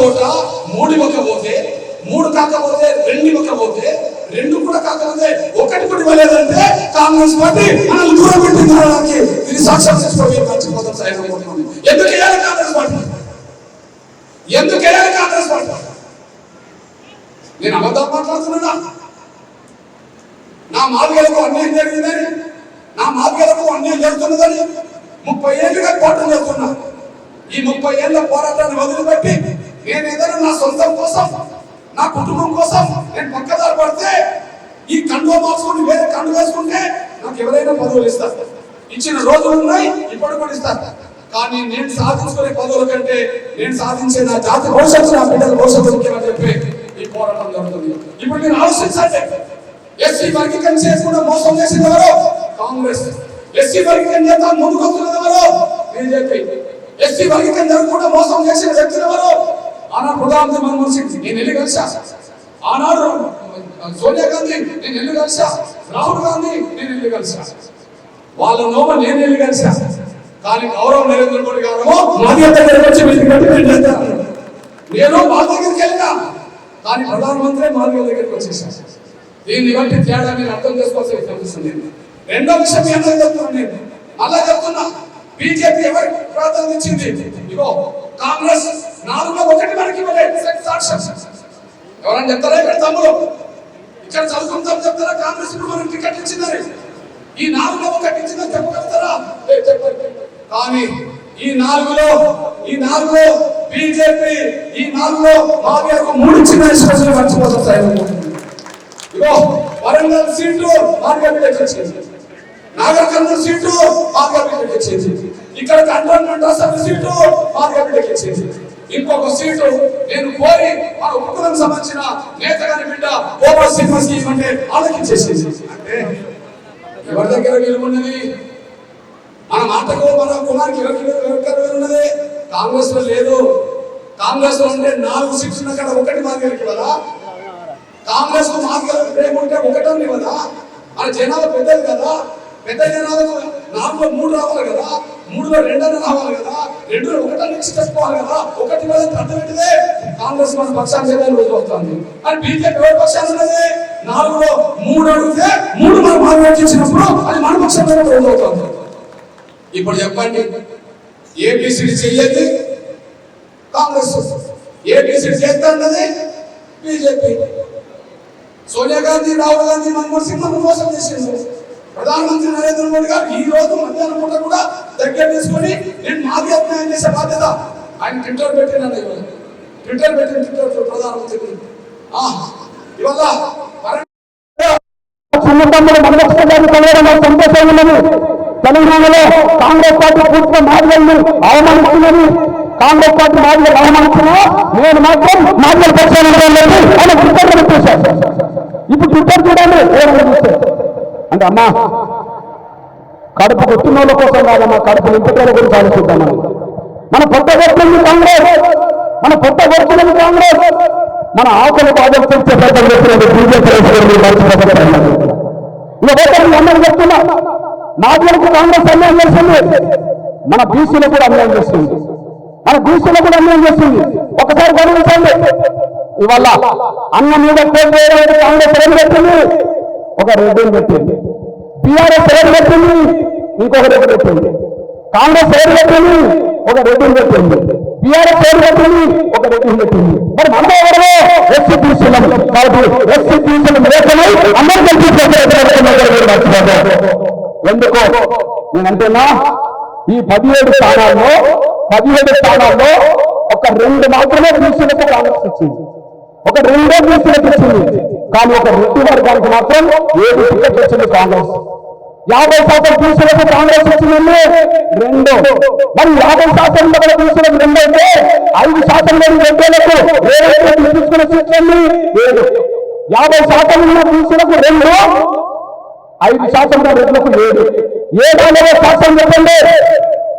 చోట మూడు ఇవ్వకపోతే మూడు కాకపోతే రెండు ఇవ్వకపోతే రెండు కూడా కాకపోతే ఒకటి కూడా ఇవ్వలేదంటే కాంగ్రెస్ పార్టీ మనల్ని దూరం పెట్టింది ఇది సాక్ష్యం చేసుకోవాలి మర్చిపోతాం ఎందుకు వేయాలి కాంగ్రెస్ పార్టీ? ఎందుకు వేయాలి కాంగ్రెస్ పార్టీ? నేను అబద్ధం మాట్లాడుతున్నా నా మాదిగలకు అన్యాయం జరిగిందని నా మాదిగలకు అన్యాయం జరుగుతున్నదని ముప్పై ఏళ్ళుగా పోరాటం చేస్తున్నా. ఈ ముప్పై ఏళ్ళ పోరాటాన్ని వదిలిపెట్టి నేను ఏదైనా నా సొంతం కోసం నా కుటుంబం కోసం నేను పక్కదారి పడితే ఈ కండువ మార్చుకుని వేరే కండు వేసుకుంటే నాకు ఎవరైనా పదవులు ఇస్తారు. ఇచ్చిన రోజులు ఉన్నాయి ఇప్పుడు కూడా ఇస్తారు. కానీ నేను సాధించుకునే పదవుల కంటే నేను సాధించే నా జాతి భవిష్యత్తు నా బిడ్డల భవిష్యత్తు ముఖ్యమని చెప్పి ఈ పోరాటం జరుగుతుంది. ఇప్పుడు మీరు ఆలోచించండి. ఎస్సీ వర్గీకరణ చేసుకుంటే మోసం చేసింది ఎవరు? కాంగ్రెస్. ఎస్సీ వర్గీకరణ చేత ముందుకు వస్తున్నది ఎవరు? బీజేపీ. ఎస్సీ వర్గీకరణ జరగకుండా మోసం చేసిన వ్యక్తులు ఎవరు? ఆనాడు ప్రధాని మన్మోహన్ సింగ్ నేను వెళ్ళి కలిసా. ఆనాడు సోనియా గాంధీ నేను వెళ్ళి కలిసా. రాహుల్ గాంధీ నేను వెళ్ళి కలిసా. వాళ్ళ నోమ నేను వెళ్ళి కలిసా. కానీ గౌరవ నరేంద్ర మోడీ గారు మాది దగ్గరికి వచ్చి నేను మా దగ్గరికి వెళ్ళినా కానీ ప్రధానమంత్రి మాదిగల దగ్గరికి వచ్చేసాను దీన్ని బట్టి తేడా మీరు అర్థం చేసుకోవాల్సి తెలుస్తుంది. రెండో విషయం మీ చెప్తున్నాను నేను. అలా చెప్తున్నా. బీజేపీ ఎవరికి ప్రాధాన్యత ఇచ్చింది? ఇగో కాంగ్రెస్ నాలుగులో ఒకటి మనకి ఇవ్వలేదు. ఎవరైనా చెప్తారా ఇక్కడ తమ్ముడు ఇక్కడ చదువుకుంటాం చెప్తారా? కాంగ్రెస్ ఇప్పుడు మనకి టికెట్ ఇచ్చిందని. ఈ నాలుగులో ఒకటి ఇచ్చిందని చెప్పగలుగుతారా? కానీ ఈ నాలుగులో ఈ నాలుగులో బీజేపీ ఈ నాలుగులో మాకు మూడు చిన్న విశ్వాసాలు మర్చిపోతారు సార్ ఇగో వరంగల్ సీటు మార్గబిడ్డకి వచ్చింది నాగర్ కర్నూలు సీటు మార్గబిడ్డకి వచ్చింది ఇక్కడ కంట్రోల్ అసెంబ్లీ సీటు మార్గబిడ్డకి వచ్చింది ఇంకొక సీటు నేను కోరి మన కుటుంబం సంబంధించిన నేతగాని బిడ్డ ఓవర్ శ్రీనివాస్ ఇవ్వంటే ఆలోచించేసి అంటే ఎవరి దగ్గర విలువ ఉన్నది? మన మాటకు మన కుమార్కి ఉన్నది. కాంగ్రెస్లో లేదు. కాంగ్రెస్లో ఉంటే నాలుగు సీట్స్ ఉన్న కదా ఒకటి మార్గరికి కదా కాంగ్రెస్లో మాకు ప్రేమ ఉంటే ఒకటని కదా మన జనాభా పెద్దది కదా. పెద్ద జనాలు నాలుగులో మూడు రావాలి కదా. మూడులో రెండని రావాలి కదా. రెండు ఒకటని నుంచి చెప్పుకోవాలి కదా. ఒకటి మీద పెద్ద పెట్టిదే కాంగ్రెస్ మన పక్షాన్ని ఏదైనా రోజు అవుతుంది అని బీజేపీ ఎవరి పక్షాన్ని ఉన్నది? నాలుగులో మూడు అడిగితే మూడు మనం మార్పు చేసినప్పుడు అది మన పక్షాన్ని రోజు అవుతుంది ఇప్పుడు చెప్పండి. ఏబిసిడి చెయ్యద్ది. కాంగ్రెస్ ఏబిసిడి చేస్తాన్నది బీజేపీ. సోనియా గాంధీ రాహుల్ గాంధీ మన్మోహన్ సింగ్ మనం మోసం చేసిండు ప్రధానమంత్రి నరేంద్ర మోడీ గారు ఈ రోజు మధ్యాహ్నం పూట కూడా దగ్గర తీసుకొని నేను మాది అన్యాయం చేసే బాధ్యత ఆయన ట్విట్టర్ పెట్టినాడు ఇవాళ ట్విట్టర్ పెట్టిన ట్విట్టర్ ప్రధానమంత్రి ఇవాళ వరంగల్ మనలక్ష్మి గారిని కలవడం ఉన్నది తెలంగాణలో కాంగ్రెస్ పార్టీ పూర్తిగా మాదిగల్ని అవమానిస్తున్నది కాంగ్రెస్ పార్టీ మాదిగలు అవమానిస్తున్నా నేను మాత్రం మాదిగల పక్షాన్ని ఆయన ట్విట్టర్ పెట్టేశారు. ఇప్పుడు ట్విట్టర్ చూడండి ఏమైనా చూస్తే అంటే అమ్మా కడుపు కొట్టిన వాళ్ళ కోసం కాదమ్మా కడుపు నింపుకోవడం గురించి ఆలోచిద్దామని మన. పొట్ట కొట్టింది కాంగ్రెస్ మన పొట్ట కొట్టినది కాంగ్రెస్. మన ఆకులు బాధలు తెచ్చే ప్రజలు చెప్పినది బీజేపీ ఇంకా అందరూ చెప్తున్నా నాగులకు కాంగ్రెస్ అన్యాయం చేస్తుంది? మన బీసీలకు కూడా అన్యాయం చేస్తుంది. మన బీసీలకు కూడా అన్యాయం చేస్తుంది. ఒకసారి గమనించండి ఇవాళ అన్న మీద కాంగ్రెస్ ఏం పెట్టింది. ఒక రెడ్డిని పెట్టింది. టీఆర్ఎస్ పేరు పెట్టింది ఇంకొక రెడ్డి పెట్టింది కాంగ్రెస్ పేరు పెట్టింది ఒక రెడ్డిని పెట్టింది టీఆర్ఎస్ పేరు పెట్టింది ఒక రెడ్డిని పెట్టింది మరి మనం ఎవరో ఎస్సీ తీసుకున్నాం కాబట్టి ఎస్సీ బీసీలు లేకమై అందరూ కలిసి ఎందుకో? నేనంటున్నా ఈ పదిహేడు స్థానాల్లో పదిహేడు స్థానాల్లో ఒక రెండు మాత్రమే తీసుకున్నట్టు కాంగ్రెస్ ఇచ్చింది. ఒక రెండో తీసుకున్నట్టు వచ్చింది కానీ ఒక రెడ్డి వర్గానికి మాత్రం ఏడు టికెట్ వచ్చింది కాంగ్రెస్? యాభై శాతం బీసీలకు కాంగ్రెస్ వచ్చింది రెండు. మరి యాభై శాతం ఉన్న కూడా బీసీలకు రెండు అయితే ఐదు శాతం లేని రెడ్డిలకు ఏదైతే తీసుకున్న సీట్లన్నీ ఏడు. యాభై శాతం ఉన్న బీసీలకు రెండు. ఐదు శాతం రెడ్లకు ఏడు. ఏడాదిలో శాతం చెప్పండి?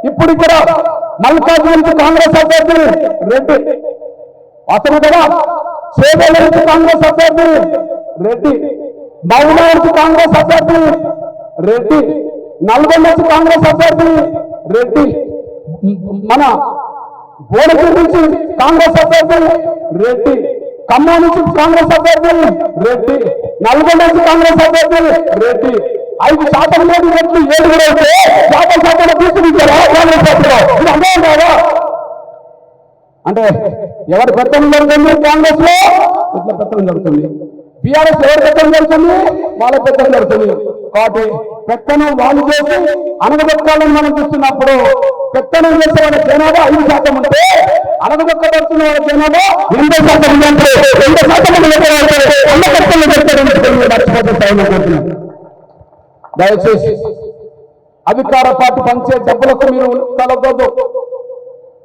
ఇప్పుడు ఇక్కడ మల్కాజ్గిరికి కాంగ్రెస్ అభ్యర్థి రెడ్డి అతను కూడా చేవేల కాంగ్రెస్ అభ్యర్థి రెడ్డి మౌనా కాంగ్రెస్ అభ్యర్థి రెడ్డి నల్గొండ కాంగ్రెస్ అభ్యర్థి రెడ్డి మన భువనగిరి నుంచి కాంగ్రెస్ అభ్యర్థి రెడ్డి ఖమ్మం నుంచి కాంగ్రెస్ అభ్యర్థి రెడ్డి నల్గొండ నుంచి కాంగ్రెస్ అభ్యర్థి రెడ్డి ఐదు శాతం లేదు రెడ్డి ఏడుగురు అయితే శాతం శాతం తీసుకుంటారా కాంగ్రెస్ అభ్యర్థి ఇది అర్థం కాదా? అంటే ఎవరి పెత్తనం జరుగుతుంది? కాంగ్రెస్లో ఇట్లా పెత్తనం జరుగుతుంది. బీఆర్ఎస్ ఎవరి పెత్తనం జరుగుతుంది? వాళ్ళ పెత్తనం జరుగుతుంది. కాబట్టి పెత్తనం వాళ్ళు చేసి అనగదొక్కాలని మనం చూస్తున్నప్పుడు పెత్తనం చేసే వాళ్ళ జనాభా ఐదు శాతం ఉంటే అనగదొక్కబడుతున్న వాళ్ళ జనాభా ఎనభై శాతం ఉందంటే ఎనభై శాతం వంద పెత్తనం చేస్తారని దయచేసి అధికార పార్టీ పంచే డబ్బులకు మీరు తలగొద్దు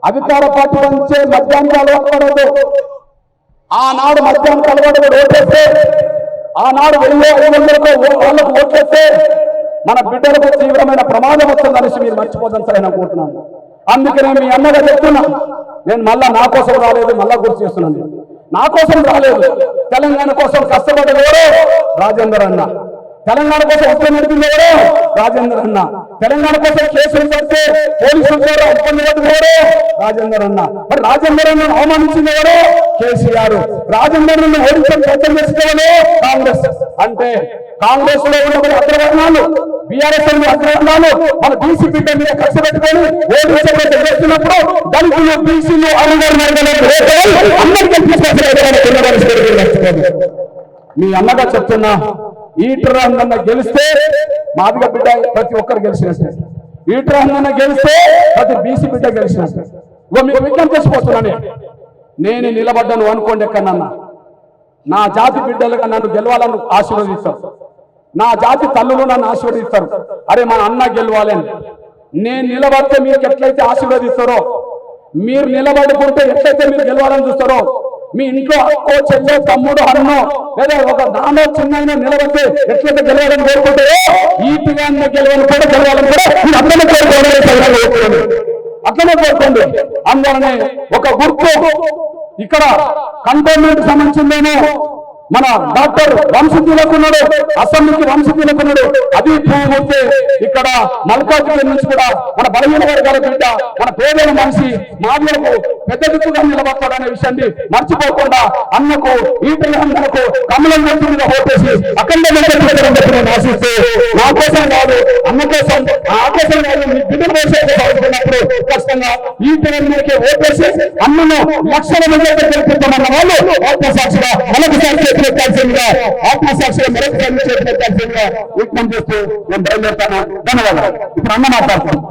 అధికార పార్టీ పంచే మద్యానికి అలవాటు ఆనాడు మద్యానికి అలవాటు ఓటేస్తే ఆనాడు వెయ్యి ఐదు వందలకు వాళ్ళకు ఓటేస్తే మన బిడ్డలకు తీవ్రమైన ప్రమాదం వస్తుందనేసి మీరు మర్చిపోదని సరే అనుకుంటున్నాను అందుకనే మీ అన్నగా చెప్తున్నా. నేను మళ్ళా నా కోసం రాలేదు మళ్ళా గుర్తు చేస్తున్నాను. నా కోసం రాలేదు. తెలంగాణ కోసం కష్టపడలేడు రాజేందర్ అన్న. తెలంగాణ కోసం ఉత్తరం నడిపింది ఎవరు? రాజేందర్ అన్న. తెలంగాణ కోసం కేసులు పడితే పోలీసులు కూడా ఇబ్బంది పడ్డది రాజేందర్ అన్న. మరి రాజేందర్ అన్న అవమానించింది ఎవరు? కేసీఆర్. రాజేందర్ అన్న ఓడించడం ప్రయత్నం చేసుకోవాలి కాంగ్రెస్. అంటే కాంగ్రెస్లో ఉన్న అగ్రవర్ణాలు బీఆర్ఎస్ అగ్రవర్ణాలు మన బీసీ బిడ్డ మీద ఖర్చు పెట్టుకొని ఓడించే చేస్తున్నప్పుడు దళితులు బీసీలు అడుగులు అందరికీ మీ అన్నగా చెప్తున్నా ఈటర్ గెలిస్తే మాదిగ బిడ్డ ప్రతి ఒక్కరు గెలిచినట్టు. ఈటర్ అన్న గెలిస్తే ప్రతి బీసీ బిడ్డ గెలిచినట్టు. ఇగో మీకు విజ్ఞప్తి చేసిపోతున్నాను. నేను నిలబడ్డాను అనుకోండి ఎక్కడన్నా నా జాతి బిడ్డలుగా నన్ను గెలవాలని ఆశీర్వదిస్తారు. నా జాతి తల్లులు నన్ను ఆశీర్వదిస్తారు. అరే మన అన్న గెలవాలని నేను నిలబడితే మీకు ఎట్లయితే ఆశీర్వదిస్తారో మీరు నిలబడుకుంటే ఎట్లయితే మీరు గెలవాలని చూస్తారో మీ ఇంట్లో అక్కో చెల్లో తమ్ముడు అన్నో లేదా ఒక నాన్నో చిన్న నిలబడితే ఎట్లయితే గెలవాలని కోరుకుంటారో ఈ పిల్లన్న గెలవాలని కూడా గెలవాలని కూడా మీరు అందరినీ కోరుకోవాలి అట్లనే కోరుకోండి. అందులోనే ఒక గుర్తు ఇక్కడ కంటోన్మెంట్ సంబంధించిందేమో మన డాక్టర్ వంశీయులకున్నాడు అసెంబ్లీకి వంశీయులకున్నాడు అది పూర్తి ఇక్కడ మల్కాజ్గిరి నుంచి కూడా మన బలహీన వర్గాల బిడ్డ మన పేదల మనిషి మాదిలకు పెద్ద దిక్కుగా నిలబడతాడనే విషయాన్ని మర్చిపోకుండా అన్నకు ఈ పిల్లలకు కమలం వ్యక్తి మీద ఓటేసి అఖండ నేను ఆశిస్తూ నా కోసం కాదు అన్న కోసం ఆ కోసం కాదు మీ బిడ్డ కోసం భావిస్తున్నప్పుడు ఖచ్చితంగా ఈ పిల్లలకి ఓటేసి అన్నను లక్షల మంది అయితే గెలిపిస్తామన్న వాళ్ళు ఆత్మసాక్షిగా మనకు సాక్షి చేపట్టాల్సిందిగా ఆత్మసాక్షిగా మరొకసారి చేపట్టాల్సిందిగా విజ్ఞప్తి చేస్తూ నేను బయలుదేరుతాను. ధన్యవాదాలు. ఇప్పుడు అన్న మాట్లాడుతున్నాను